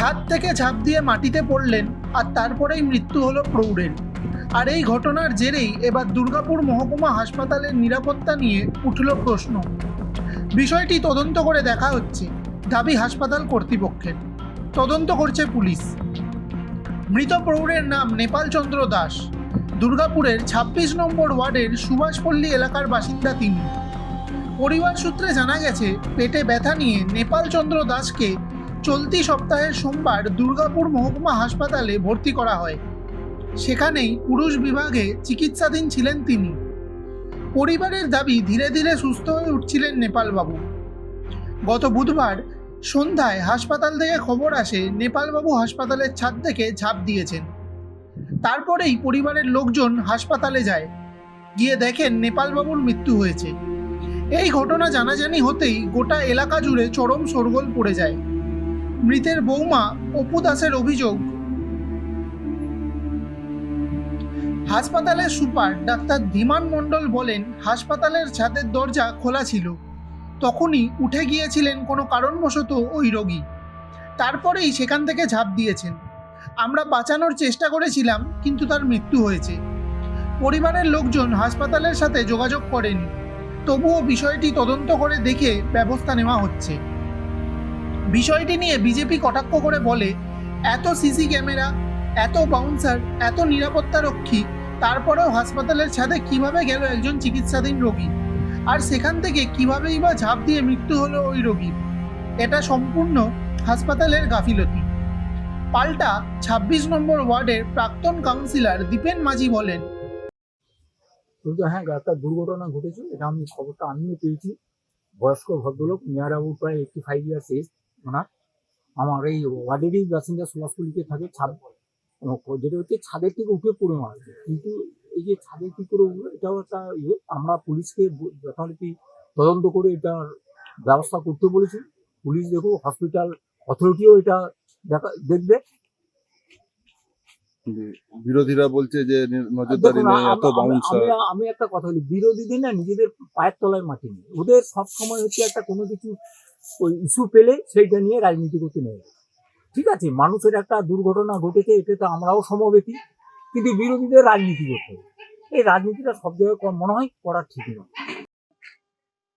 ছাদ থেকে ঝাঁপ দিয়ে মাটিতে পড়লেন আর তারপরেই মৃত্যু হলো প্রৌঢ়ের। আর এই ঘটনার জেরেই এবার দুর্গাপুর মহকুমা হাসপাতালের নিরাপত্তা নিয়ে উঠল প্রশ্ন। বিষয়টি তদন্ত করে দেখা হচ্ছে, দাবি হাসপাতাল কর্তৃপক্ষের। তদন্ত করছে পুলিশ। মৃত প্রৌঢ়ের নাম নেপাল চন্দ্র দাস। দুর্গাপুরের ছাব্বিশ নম্বর ওয়ার্ডের সুভাষপল্লী এলাকার বাসিন্দা তিনি। পরিবার সূত্রে জানা গেছে, পেটে ব্যথা নিয়ে নেপাল চন্দ্র দাসকে চলতি সপ্তাহের সোমবার দুর্গাপুর মহকুমা হাসপাতালে ভর্তি করা হয়। সেখানেই পুরুষ বিভাগে চিকিৎসাধীন ছিলেন তিনি। পরিবারের দাবি ধীরে ধীরে সুস্থ হয়ে উঠছিলেন নেপালবাবু। গত বুধবার সন্ধ্যায় হাসপাতাল থেকে খবর আসে নেপালবাবু হাসপাতালের ছাদ থেকে ঝাঁপ দিয়েছেন। তারপরেই পরিবারের লোকজন হাসপাতালে যায়। গিয়ে দেখেন নেপালবাবুর মৃত্যু হয়েছে। এই ঘটনা জানাজানি হতেই গোটা এলাকা জুড়ে চরম শোরগোল পড়ে যায়। মৃতের বৌমা অপু দাসের অভিযোগ। হাসপাতালের সুপার ডাক্তার ধীমান মণ্ডল বলেন, হাসপাতালের ছাদের দরজা খোলা ছিল। তখনই উঠে গিয়েছিলেন কোনো কারণবশত ওই রোগী। তারপরেই সেখান থেকে ঝাঁপ দিয়েছেন। আমরা বাঁচানোর চেষ্টা করেছিলাম, কিন্তু তার মৃত্যু হয়েছে। পরিবারের লোকজন হাসপাতালের সাথে যোগাযোগ করেনি। তবুও বিষয়টি তদন্ত করে দেখে ব্যবস্থা নেওয়া হচ্ছে। বিষয়টি নিয়ে বিজেপি কটাক্ষ করে বলে, এত সিসি ক্যামেরা, এত বাউন্সার এত নিরাপত্তা রক্ষী, তারপরেও হাসপাতালের ছাদে কীভাবে গেল একজন চিকিৎসাধীন রোগী? আর সেখান থেকে কিভাবেই বা ঝাঁপ দিয়ে মৃত্যু হলো ওই রোগীর এটা সম্পূর্ণ হাসপাতালের গাফিলতি। পাল্টা ২৬ নম্বর ওয়ার্ডের প্রাক্তন কাউন্সিলর দীপেন মাঝি বলেন হ্যাঁ একটা দুর্ঘটনা ঘটেছে, এটা আমি খবরটা আমিও পেয়েছি। বয়স্ক ভদ্রলোক অ্যাবাউট প্রায় এইটটি ফাইভ ইয়ার্স এজ ওনার আমার এই ওয়ার্ডেরই বাসিন্দা সুভাষপুলিতে থাকে ছাদ যেটা হচ্ছে ছাদের থেকে উঠে পড়ে মারা কিন্তু এই যে ছাদের কি করে এটাও একটা ইয়ে। আমরা পুলিশকে যথারীতি তদন্ত করে এটার ব্যবস্থা করতে বলেছি। পুলিশ দেখো হসপিটাল অথরিটিও এটা দেখা দেখবে। বিরোধীরা বলছে যে নজরদারি নেই এত আমি- বাউন্সার আমি একটা কথা বলি বিরোধীদের না নিজেদের পায়ের তলায় মাটি নেই। ওদের সব সময় হচ্ছে একটা কোনো কিছু ওই ইস্যু পেলে সেইটা নিয়ে রাজনীতি করতে নেই। ঠিক আছে মানুষের একটা দুর্ঘটনা ঘটেছে এতে তো আমরাও সমবেতি কিন্তু বিরোধীদের রাজনীতি করতে হবে। এই রাজনীতিটা সব জায়গায় মনে হয় করা ঠিক নয়।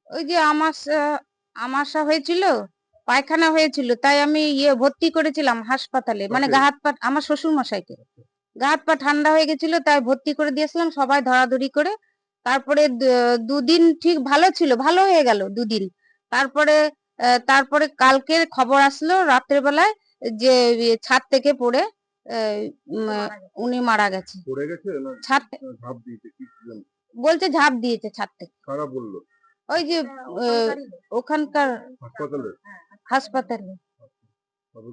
ওই যে আমার আমাশা হয়েছিল পায়খানা হয়েছিল তাই আমি ইয়ে ভর্তি করেছিলাম হাসপাতালে। মানে. গা হাত পা আমার শ্বশুর মশাইকে গা হাত পা ঠান্ডা হয়ে গেছিল তাই ভর্তি করে দিয়েছিলাম সবাই ধরাধরি করে। তারপরে দুদিন ঠিক ভালো ছিল ভালো হয়ে গেল দুদিন। তারপরে তারপরে কালকে খবর আসলো রাত্রের বেলায় যে ছাদ থেকে পড়ে উনি মারা গেছে। পড়ে গেছে ছাদ ঝাঁপ দিয়েছে বলছে ঝাঁপ দিয়েছে ছাদ থেকে। কারা বলল? ওই যে ওখানকার হাসপাতালে? হাসপাতালে।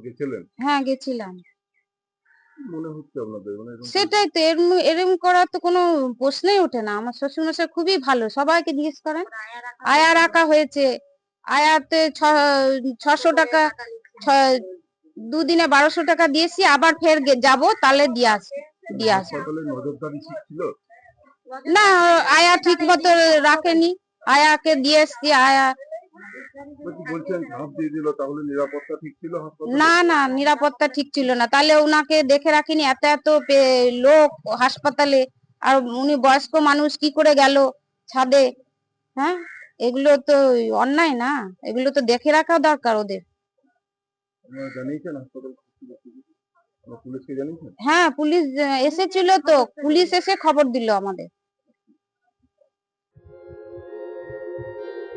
গেছিলেন? হ্যাঁ গেছিলাম। মনে হচ্ছে আপনাদের? মানে সেটাই তো এরম এরম করার তো কোনো প্রশ্নই ওঠে না। আমার শ্বশুর মশাই খুবই ভালো সবাইকে জিজ্ঞেস করেন আয়া রাখা হয়েছে। আয়াতে ছশো টাকা দুদিনে বারোশো টাকা দিয়েছি আবার ফের যাব তাহলে দিয়ে আস দিয়ে আসব। ছিল? না আয়া ঠিক মতো রাখেনি আয়াকে দিয়ে এসছি আয়া দিয়ে না না নিরাপত্তা ঠিক ছিল না। তাহলে ওনাকে দেখে রাখিনি এত এত লোক হাসপাতালে আর উনি বয়স্ক মানুষ কি করে গেল ছাদে হ্যাঁ? এগুলো তো অন্যায় না এগুলো তো দেখে রাখা দরকার ওদের। জানিয়েছেন হ্যাঁ পুলিশ এসেছিল তো পুলিশ এসে খবর দিল আমাদের।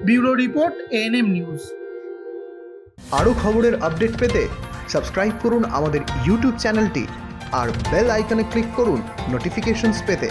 Bureau report ANM news. আরও খবরের আপডেট পেতে সাবস্ক্রাইব করুন আমাদের ইউটিউব চ্যানেলটি আর বেল আইকনে ক্লিক করুন নোটিফিকেশনস পেতে।